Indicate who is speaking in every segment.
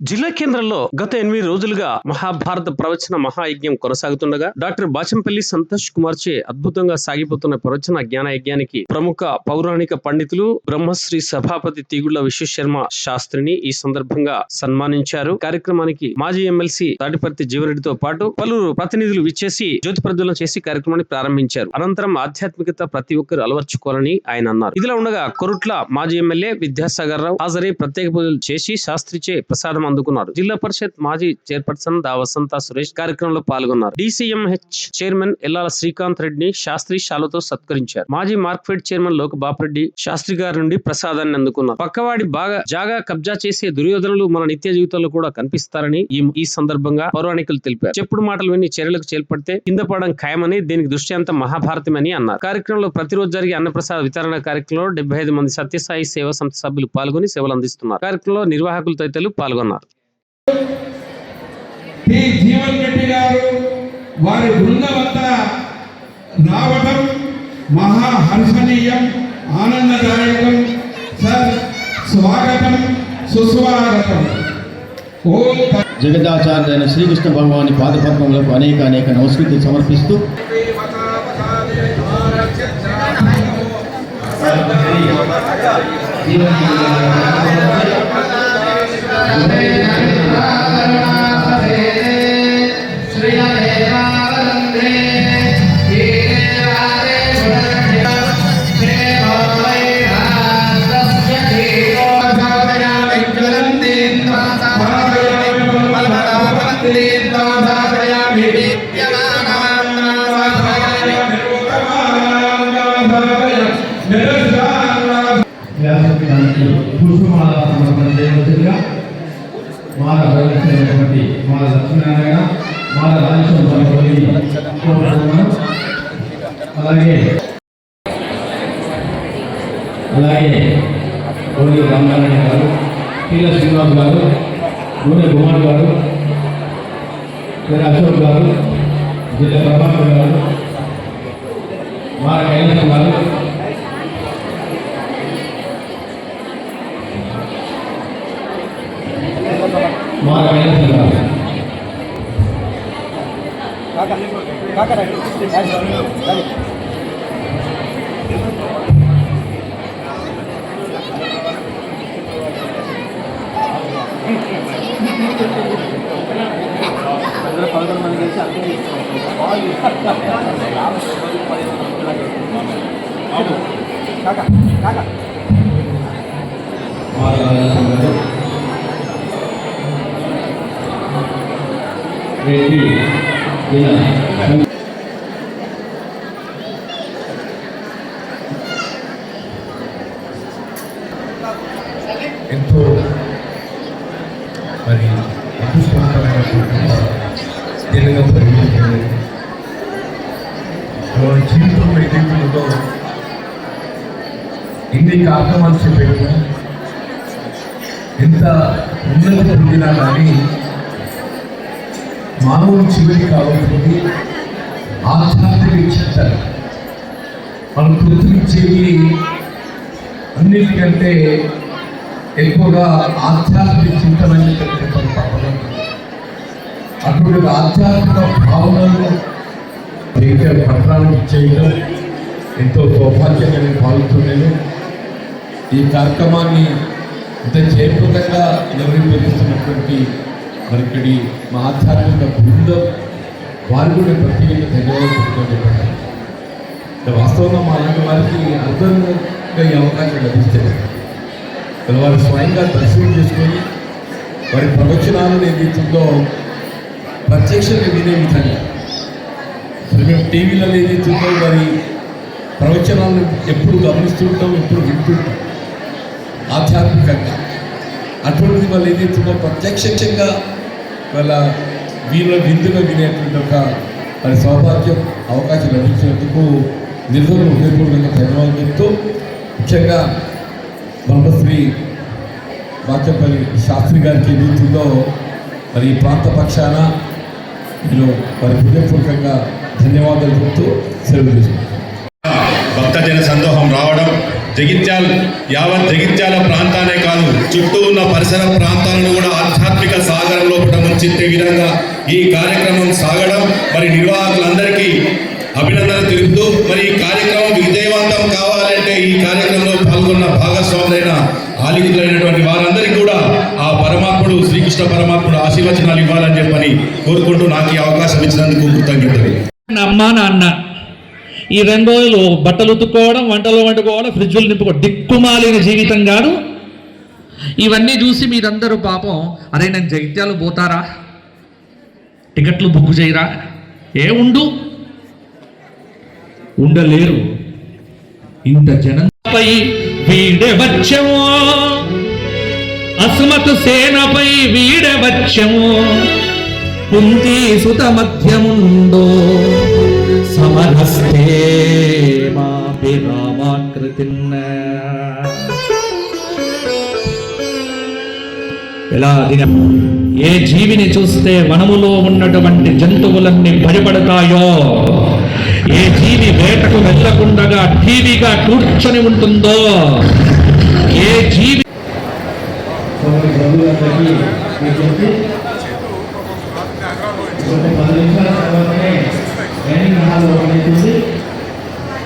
Speaker 1: జిల్లా కేంద్రంలో గత ఎనిమిది రోజులుగా మహాభారత ప్రవచన మహాయజ్ఞం కొనసాగుతుండగా డాక్టర్ బాచంపల్లి సంతోష్ కుమార్ చే అద్భుతంగా సాగిపోతున్న ప్రవచన జ్ఞాన యజ్ఞానికి ప్రముఖ పౌరాణిక పండితులు బ్రహ్మశ్రీ సభాపతి తీగుళ్ళ విశ్వశర్మ శాస్త్రిని ఈ సందర్భంగా సన్మానించారు. కార్యక్రమానికి మాజీ ఎమ్మెల్సీ తాటిపర్తి జీవరెడ్డితో పాటు పలువురు ప్రతినిధులు విచ్చేసి జ్యోతి ప్రజ్వలన చేసి కార్యక్రమాన్ని ప్రారంభించారు. అనంతరం ఆధ్యాత్మికత ప్రతి ఒక్కరు అలవర్చుకోవాలని ఆయన అన్నారు. ఇదిలా ఉండగా కొరుట్ల మాజీ ఎమ్మెల్యే విద్యాసాగర్ రావు హాజరై ప్రత్యేక పూజలు చేసి శాస్త్రిచే ప్రసాదం అందుకున్నారు జిల్లా పరిషత్ మాజీ చైర్పర్సన్ దా వసంత సురేష్ కార్యక్రమంలో పాల్గొన్నారు. డిసిఎంహెచ్ చైర్మన్ ఎల్లాల శ్రీకాంత్ రెడ్డిని శాస్త్రి శాలతో సత్కరించారు. మాజీ మార్క్ఫెడ్ చైర్మన్ లోక బాపరెడ్డి శాస్త్రి గారి నుండి ప్రసాదాన్ని అందుకున్నారు. పక్కవాడి బాగా జాగా కబ్జా చేసే దుర్యోధనలు మన నిత్య జీవితంలో కూడా కనిపిస్తారని ఈ ఈ సందర్భంగా పౌరాణికులు తెలిపారు. చెప్పుడు మాటలు విని చర్యలకు చేపడితే కింద పడడం ఖాయమని దీనికి దృష్టాంతం మహాభారతమని అన్నారు. కార్యక్రమంలో ప్రతిరోజు జరిగే అన్నప్రసాద వితరణ కార్యక్రమంలో డెబ్బై ఐదు మంది సత్యసాయి సేవా సంస్థ సభ్యులు పాల్గొని సేవలు అందిస్తున్నారు కార్యక్రమంలో నిర్వాహకులు తదితరులు పాల్గొన్నారు.
Speaker 2: టి జీవన్ రెడ్డి గారు వారి బృందమంతా రావటం మహా హర్షణీయం ఆనందదాయకం సార్ స్వాగతం సుస్వాగతం. ఓం
Speaker 3: జగదాచార్యులైన శ్రీకృష్ణ భగవాని పాదపద్మములకు అనేక అనేక నమస్కృతి సమర్పిస్తూ వ్యాసపీఠానికి ప్రవేశించినటువంటి లక్ష్మీనారాయణ మాల రాజేశ్వర అలాగే అలాగే గోడి రామనారాయణ గారు పీల శ్రీనివాస్ గారు గోడి కుమార్ గారు పేరు అశోక్ గారు జిల్లా ప్రభాకర్ గారు మార కైలాసం గారు. మా కైలాసం గారు మా కైలాసం గారు రెడ్డి జిల్లా
Speaker 2: ఎంతో మరి అదృష్టవంతమైన దినంగా పరిగణించింది మన జీవితం ఏదైతుందో ఎన్ని కార్యక్రమాలు చెప్పేది ఎంత ఉన్నత పొందినా కానీ మానవుని చివరి కావాల్సింది ఆధ్యాత్మిక చింతన మనం కృతమిచ్చేది అన్నిటికంటే ఎక్కువగా ఆధ్యాత్మిక చింతన అని చెప్పడం అటువంటి ఆధ్యాత్మిక భావనలు ఇంకా పట్టణానికి చేయడం ఎంతో సౌభాగ్యంగా నేను భావిస్తున్నాను. ఈ కార్యక్రమాన్ని ఇంత జయప్రదంగా నిర్వహిస్తున్నటువంటి మరి ఇక్కడి మా ఆధ్యాత్మిక బృందం వారు కూడా ప్రత్యేక ధన్యవాదాలు చెప్పుకోవాలి వాస్తవంగా మా లాంటి వారికి అర్థంగా ఈ అవకాశం లభిస్తుంది వారు స్వయంగా దర్శనం చేసుకొని వారి ప్రవచనాలను ఏదైతుందో ప్రత్యక్షంగా వినే విధంగా మరి మేము టీవీలలో ఏదైతుందో వారి ప్రవచనాలను ఎప్పుడు గమనిస్తుంటాం ఎప్పుడు వింటుంటాం ఆధ్యాత్మికంగా అటువంటిది వాళ్ళు ఏదైతుందో ప్రత్యక్షంగా వాళ్ళ వీళ్ళ విందుగా వినేటువంటి ఒక మరి సౌభాగ్యం అవకాశం లభించినందుకు నిజంగా హృదయపూర్వకంగా ధన్యవాదాలు చెప్తూ ముఖ్యంగా బ్రహ్మశ్రీ వాచపల్లి శాస్త్రి గారికి ఏదైతుందో మరి ఈ ప్రాంత పక్షాన నేను మరి హృదయపూర్వకంగా ధన్యవాదాలు చెప్తూ సెలవు తీసుకుంటాను
Speaker 4: భక్తజన సందోహం రావడం జగిత్యాల యావత్ జగిత్యాల ప్రాంతానే కాదు చుట్టూ ఉన్న పరిసర ప్రాంతాలను కూడా ఆధ్యాత్మిక సాగరంలో సాగరం ముంచెత్తే విధంగా ఈ కార్యక్రమం సాగడం. మరి నిర్వాహకులందరికీ అభినందన తెలుపుతూ మరి ఈ కార్యక్రమం విజయవంతం కావాలంటే ఈ కార్యక్రమంలో పాల్గొన్న భాగస్వాములైన ఆలికులైనటువంటి వారందరికీ కూడా ఆ పరమాత్ముడు శ్రీకృష్ణ పరమాత్ముడు ఆశీర్వచనాలు ఇవ్వాలని చెప్పని కోరుకుంటూ నాకు ఈ అవకాశం ఇచ్చినందుకు కృతజ్ఞతలు.
Speaker 5: అమ్మ నాన్న ఈ రెండు రోజులు బట్టలు ఉతుక్కోవడం వంటలు వండుకోవడం ఫ్రిడ్జ్లు నింపుకోవడం దిక్కుమాలిన జీవితం కాదు. ఇవన్నీ చూసి మీరందరూ పాపం అరే నేను జగిత్యాలు పోతారా? టికెట్లు బుక్ చేయరా? ఏ ఉండు. ఉండలేరు. ఇంత జనంపై వీడే వచ్చము? అస్మత్ సేనపై వీడే వచ్చము? కుంతి సుత మధ్యముండో? సమరస్తే మాపి ఎలా ఏ జీవిని చూస్తే వనములో ఉన్నటువంటి జంతువులన్నీ భయపడతాయో? ఏ జీవి వేటకు వెళ్ళకుండగా టీవీగా కూర్చొని ఉంటుందో? ఏ జీవి
Speaker 3: అవుతుంది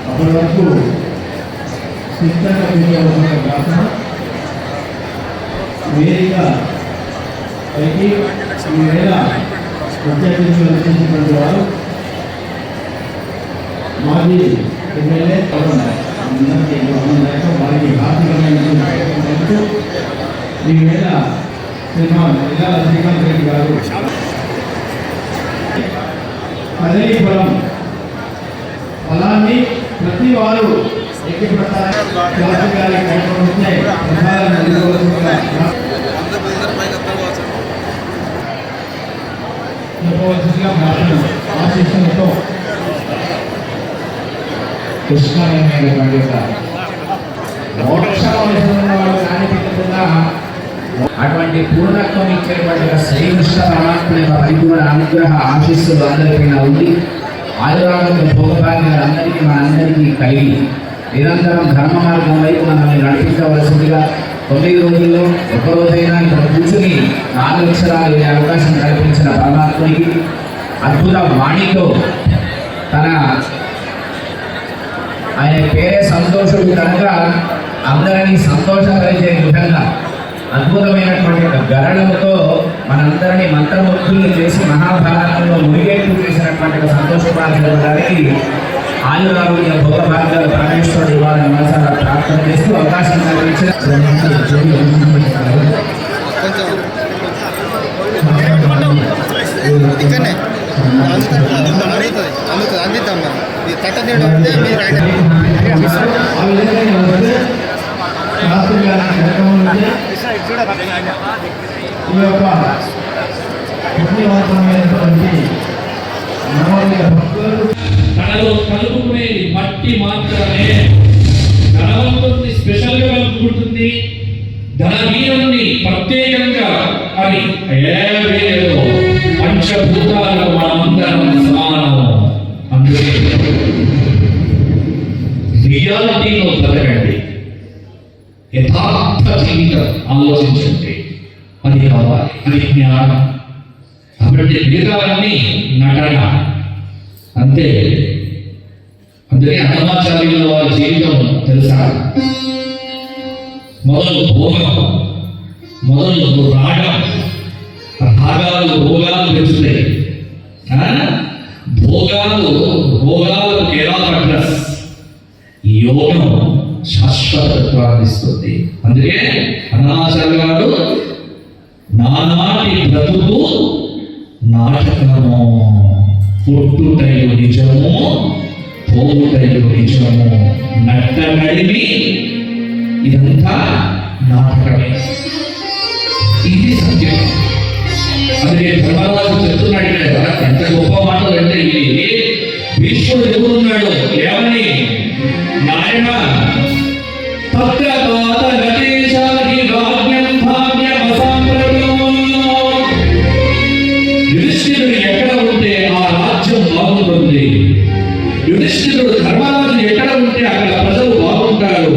Speaker 3: అప్పటి వరకు సిస్టంగా కూర్చోవలసిన ప్రార్థన వేదిక పైకి ఈ ప్రత్యేకించి వచ్చినటువంటి వారు మాజీ ఎమ్మెల్యే పవన్ అందరికీ పవన్ లేక వారికి ఆర్థికమైనటువంటి ఈ శ్రీమాన్ శ్రీకాంత్ రెడ్డి గారు. కదలీపురం ఫలాన్ని ప్రతి వారు చెప్పవలసిందిగా మోక్షం వాళ్ళు
Speaker 6: అటువంటి పూర్ణత్వం ఇచ్చేటువంటి శ్రీకృష్ణ పరమాత్మ యొక్క పరిపూర్ణ అనుగ్రహ ఆశీస్సులు అందరికీ ఉంది. ఆయురాగంలో భోగభాగ్యాలు అందరికీ మనందరికీ కలిగి నిరంతరం ధర్మ మార్గం వైపు మనల్ని నడిపించవలసిందిగా తొమ్మిది రోజుల్లో ఒక ఇక్కడ కూర్చుని నాలుగు అక్షరాలు అవకాశం కల్పించిన పరమాత్మునికి అద్భుత వాణితో తన ఆయన పేరే సంతోషుడు కనుక అందరినీ సంతోషపరిచే విధంగా అద్భుతమైనటువంటి గరణంతో మనందరినీ మంత్రముగ్ధులు చేసి మహాభారతంలో మునిగేట్టు చేసినటువంటి ఒక సంతోషపరచడానికి ఆయురారోగ్య భోగభాగ్యాలు పరమేశ్వరుడు ఇవ్వాలని మనసారా ప్రార్థన చేస్తూ అవకాశం కల్పించిన
Speaker 7: ఇక్కడనే అందిద్దాం ఈ తట్ట తీయడం అంటే మీరు ఆయన
Speaker 3: ఆ
Speaker 5: యథార్థ జీవితం ఆలోచించండి. అది కావాలి. అది జ్ఞానం. కాబట్టి మిగతావన్నీ నటన. అంతే. అందుకే అన్నమాచార్యుల వారి జీవితం తెలుసా? మొదలు భోగం. మొదలు రాగం. రాగాలు భోగాలు పెంచుతాయి భోగాలు భోగాలకు ఎలా అడ్రస్ యోగం. శాశ్వతత్వాన్ని ఇస్తుంది అందుకే అన్నమాచార్య గారు నానాటి బ్రతుకు నాటకము. పుట్టుటయు నిజము పోవుటయు నిజము. నట్ట నడిమి ఇదంతా నాటకమే. ఇది సత్యం. అందుకే ధర్మరాజు చెప్తున్నాడు కదా ఎంత గొప్ప మాటలు అంటే ఇది. భీష్ముడు ఎదుగుతున్నాడు ఏమని? నాయన యుధిష్ఠిరుడు ఎక్కడ ఉంటే ఆ రాజ్యం ధర్మరాజు ఎక్కడ ఉంటే అక్కడ ప్రజలు బాగుంటారు.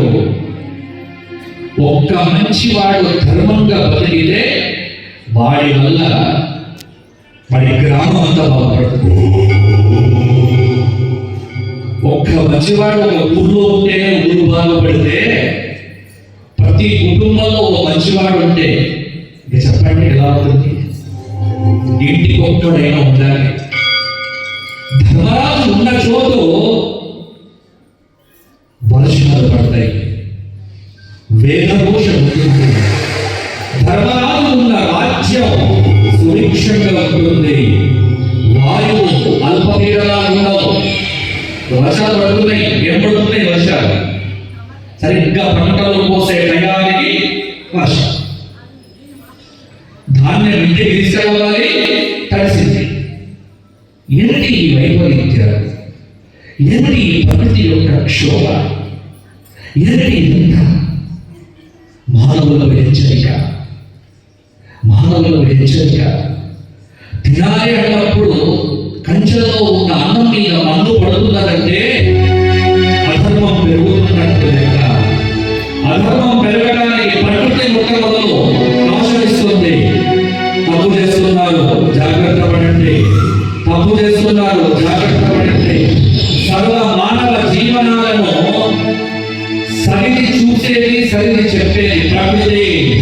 Speaker 5: ఒక్క మంచివాడు ధర్మంగా బతికితే వాడి వాడి వల్ల వాడి గ్రామం అంతా బాగుపడుతుంది మంచివాడు ఒక ఊర్లో ఉంటే ఊరు బాగుపడితే ప్రతి కుటుంబంలో ఒక మంచివాడు ఉంటే ఇక చెప్పండి ఎలా ఉంటుంది? ఇంటికి ఒక్కడైనా ఉండాలి. ధర్మరాజు ఉన్న చోటు వర్షాలు పడతాయి. వేదఘోష ధర్మరాజు ఉన్న రాజ్యం సురక్షంగా ఉంటుంది. వాయువు అల్పపీడనాలు ఉండవు వర్షాలు పడుతున్నాయి. ఏం పడుతున్నాయి వర్షాలు? సరిగ్గా పంటలు పోసే టయానికి వర్షం. ధాన్యం ఇంటికి తీసుకెళ్ళాలి కలిసింది ఏమిటి ఈ వైపరీత్యాలు ఏమిటి ఈ ప్రకృతి యొక్క క్షోభ? ఏమిటి చూసేది సరిది చెప్పేది ప్రకృతి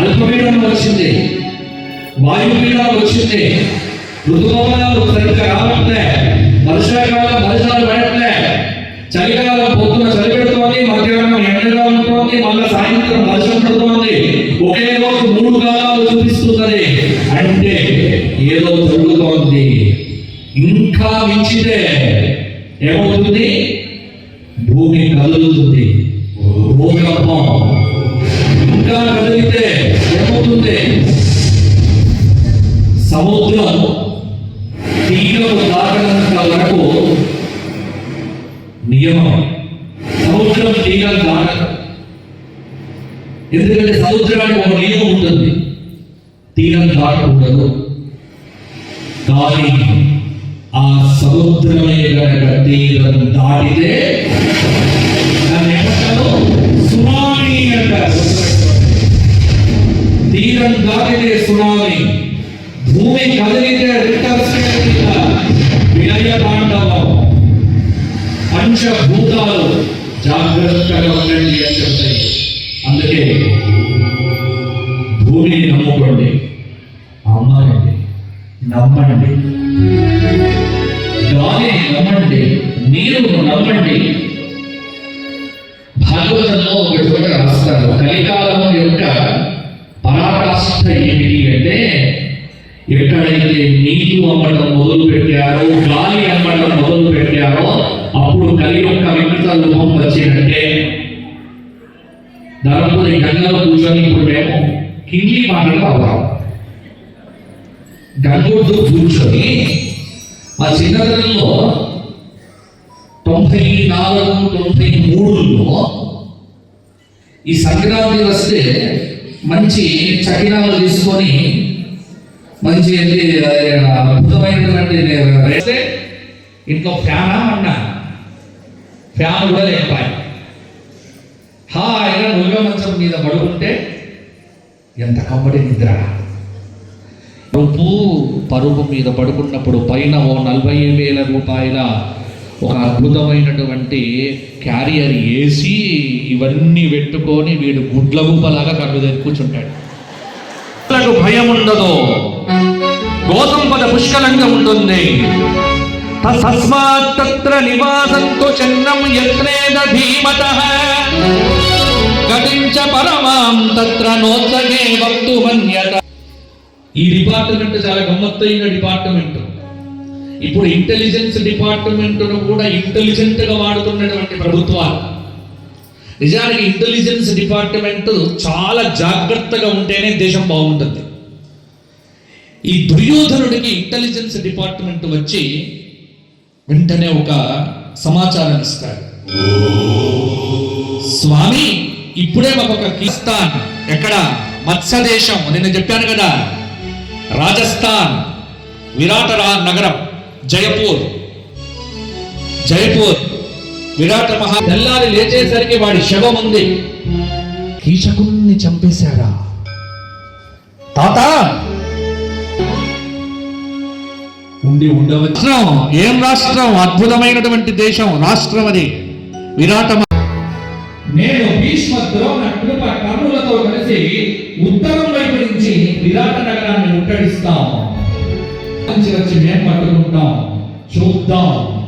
Speaker 5: అల్పపీడనం వచ్చింది. వాయుపీడనం వచ్చింది. ఋతుపవనాలు సరిగ్గా రావట్లే. వర్షాకాలం వర్షాలు పడట్లే. చలికాలం పొద్దున చలి పెడుతోంది మధ్యాహ్నం ఎండగా ఉంటుంది మళ్ళీ సాయంత్రం వర్షం పడుతోంది. ఒకే రోజు మూడు కాలాలు చూపిస్తున్నది. అంటే ఏదో జరుగుతోంది. ఇంకా మించితే ఏమవుతుంది? తీరం ఒక నియమం ఉంటుంది తీగలు దాటకూడదు కానీ ఆ సముద్రమే కనుక తీరం దాటితే సునామీ అంటారు తీరం దాటితే సునామీ. భూమి కదిలితే వినయ స్కేల్ తాండవం. పంచభూతాలు జాగ్రత్తగా ఉండండి అని చెప్తాయి. అందుకే భూమిని నమ్ముకోండి. అమ్మండి నమ్మండి. గాలిని నమ్మండి. నీరును నమ్మండి. భాగవతంలో ఒక చోట రాస్తారు. కలికాలం యొక్క పరాకాష్ఠ ఏమిటి అంటే ఎక్కడైతే నీరు అమ్మడం మొదలు పెట్టారో గాలి అమ్మడం మొదలు పెట్టారో అప్పుడు కలి యొక్క వికృత రూపం వచ్చినట్టే ధర్మపురి గంగలో కూర్చొని ఇప్పుడు మేము హిందీ మాటలు అవుతాం గంగోడు కూర్చొని మా చిన్నతనంలో తొంభై నాలుగు తొంభై మూడులో ఈ సంక్రాంతి వస్తే మంచి చకినాలు తీసుకొని మంచి అద్భుతమైనటువంటి వేస్తే ఇంట్లో ఫ్యానా అన్నా. ఫ్యాన్ కూడా లేపాయి హాయిగా ఆయన మంచం మీద పడుకుంటే ఎంత కమ్మటి నిద్ర. పరుపు పరుపు మీద పడుకున్నప్పుడు పైన ఓ నలభై వేల రూపాయల ఒక అద్భుతమైనటువంటి క్యారియర్ వేసి ఇవన్నీ పెట్టుకొని వీడు గుడ్ల గుబ్బలాగా కళ్ళు తెరి కూర్చుంటాడు. భయం ఉండదు. గోతంపద పుష్కలంగా ఉంటుంది. తస్మాత్ తత్ర నివాసంతో చిన్నం యత్నేన ధీమత. పరమాం తత్ర నోత్సగే వక్తు మన్యత. ఈ డిపార్ట్మెంట్ చాలా గమ్మత్తైన డిపార్ట్మెంట్. ఇప్పుడు ఇంటెలిజెన్స్ డిపార్ట్మెంట్ కూడా ఇంటెలిజెంట్గా వాడుతున్నటువంటి ప్రభుత్వాలు. నిజానికి ఇంటెలిజెన్స్ డిపార్ట్మెంట్ చాలా జాగ్రత్తగా ఉంటేనే దేశం బాగుంటుంది. ఈ దుర్యోధనుడికి ఇంటెలిజెన్స్ డిపార్ట్మెంట్ వచ్చి వెంటనే ఒక సమాచారం ఇస్తాడు. స్వామి ఇప్పుడే మాకు ఒక కిస్తాన్ ఎక్కడ? మత్స్యదేశం. నేను చెప్పాను కదా. రాజస్థాన్ విరాట నగరం జయపూర్ జయపూర్ విరాట మహా తెల్లారి లేచేసరికి వాడి శవం ఉంది. కీచకుణ్ణి చంపేశారా? తాత! ఉండి ఉండవచ్చు ఏం రాష్ట్రం? అద్భుతమైనటువంటి దేశం రాష్ట్రం అది. విరాట నేను భీష్మ ద్రోణ కృప కర్ణులతో కలిసి ఉత్తరం వైపు నుంచి విరాట నగరాన్ని ముట్టడిస్తాం. నుంచి వచ్చి మేము పట్టుకుంటాం. చూద్దాం.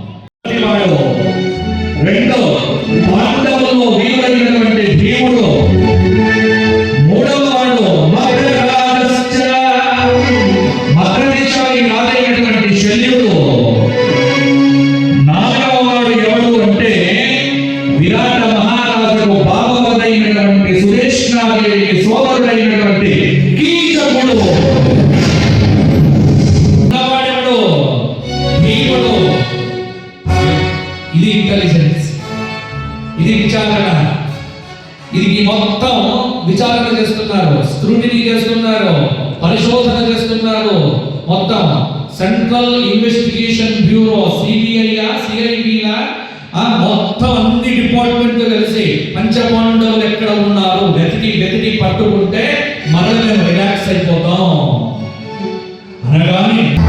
Speaker 5: విచారణ. ఇది మొత్తం విచారణ చేస్తున్నారు స్క్రూటినీ చేస్తున్నారు పరిశోధన చేస్తున్నారు. మొత్తం సెంట్రల్ ఇన్వెస్టిగేషన్ బ్యూరో సిబిఐ సిఐబిలా ఆ మొత్తం అన్ని డిపార్ట్మెంట్ కలిసి పంచపాండవుల